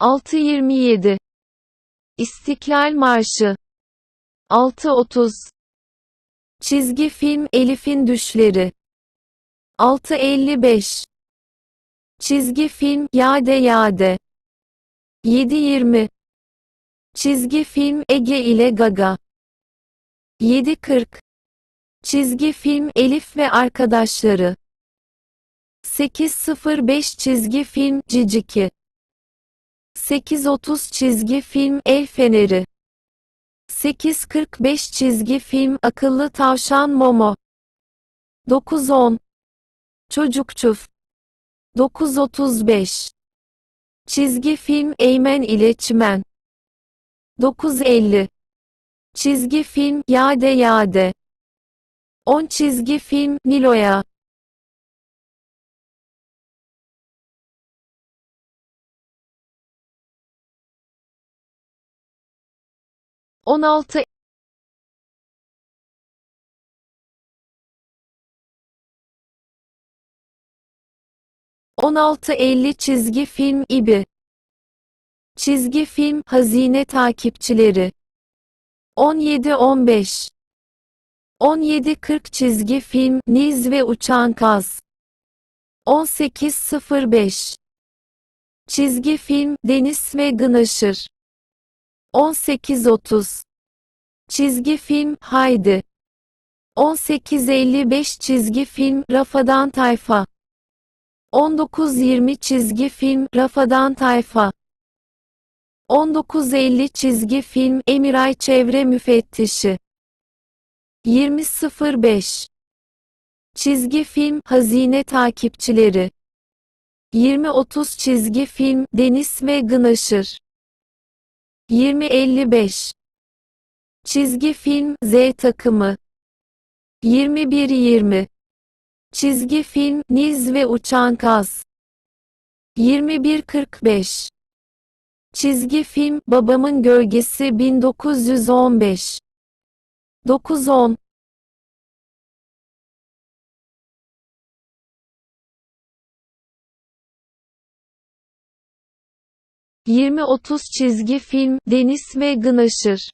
6.27 İstiklal Marşı. 6.30 Çizgi film Elif'in Düşleri. 6.55 Çizgi film Yade Yade. 7.20 Çizgi film Ege ile Gaga. 7.40 Çizgi film Elif ve Arkadaşları. 8.05 Çizgi film Ciciki 8.30 Çizgi film El Feneri. 8.45 Çizgi film Akıllı Tavşan Momo. 9.10 Çocukçuf 9.35 Çizgi film Eymen ile Çimen. 9.50 Çizgi film Yade Yade. 10 Çizgi film Nilo'ya On altı. On altı elli çizgi film İbi. Çizgi film Hazine Takipçileri. 17-15 17-40 çizgi film Niz ve Uçan Kaz. 18-05 Çizgi film Deniz ve Gınaşır 18.30 Çizgi film Haydi. 18.55 Çizgi film Rafadan Tayfa. 19.20 Çizgi film Rafadan Tayfa. 19.50 Çizgi film Emiray Çevre Müfettişi. 20.05 Çizgi film Hazine Takipçileri. 20.30 Çizgi film Deniz ve Gınaşır 20.55 Çizgi film Z takımı. 21.20 Çizgi film Niz ve Uçan Kaz. 21.45 Çizgi film Babamın Gölgesi 1915 9.10 20-30 çizgi film Deniz ve Gınaşır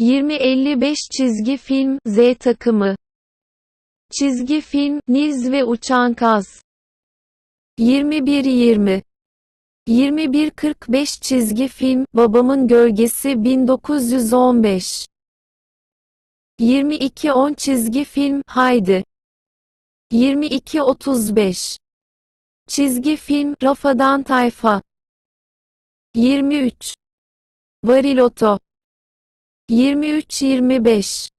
20-55 çizgi film Z takımı. Çizgi film Niz ve Uçan Kaz. 21-20 21-45 çizgi film Babamın Gölgesi 1915 22-10 çizgi film Haydi. 22-35 Çizgi film Rafadan Tayfa 23 Bariloto 23-25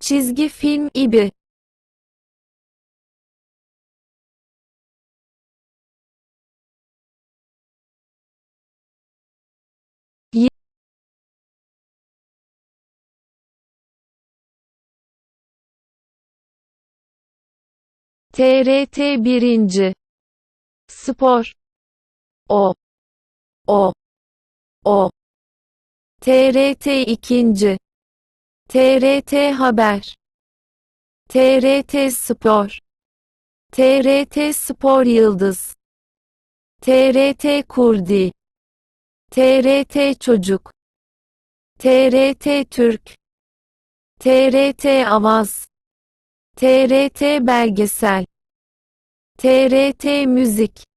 Çizgi film İbi. TRT 1. Spor. O O O TRT 2. TRT Haber TRT Spor TRT Spor Yıldız TRT Kurdi TRT Çocuk TRT Türk TRT Avaz TRT Belgesel TRT Müzik